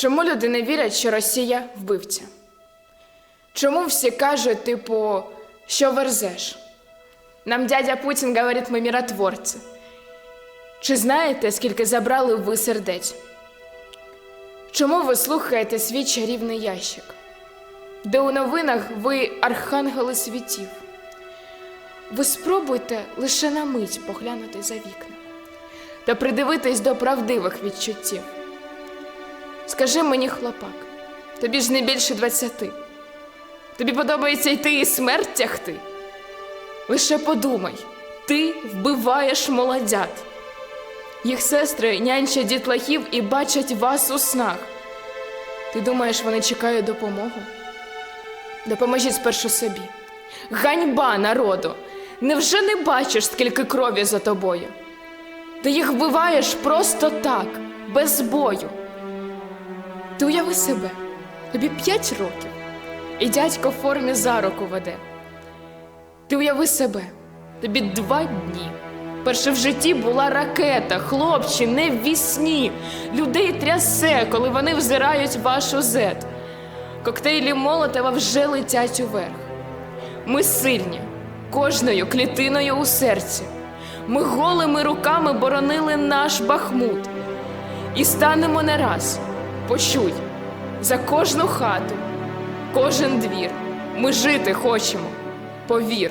Чому люди не вірять, що Росія вбивця? Чому всі кажуть, типу, що верзеш? Нам дядя Путін говорить, ми миротворці. Чи знаєте, скільки забрали ви сердець? Чому ви слухаєте свій чарівний ящик? Де у новинах ви архангели світів? Ви спробуйте лише на мить поглянути за вікна та придивитись до правдивих відчуттів. Скажи мені, хлопак, тобі ж не більше двадцяти. Тобі подобається йти і смерть тягти? Лише подумай, ти вбиваєш молодят. Їх сестри нянчать дітлахів і бачать вас у снах. Ти думаєш, вони чекають допомогу? Допоможіть спершу собі. Ганьба народу! Невже не бачиш, скільки крові за тобою? Ти їх вбиваєш просто так, без бою. Ти уяви себе, тобі п'ять років, і дядько в формі за руку веде. Ти уяви себе, тобі два дні. Перше в житті була ракета, хлопчі, не в вісні. Людей трясе, коли вони взирають вашу зет. Коктейлі Молотова вже летять уверх. Ми сильні, кожною клітиною у серці. Ми голими руками боронили наш бахмут. І станемо не раз. Почуй, за кожну хату, кожен двір. Ми жити хочемо. Повір.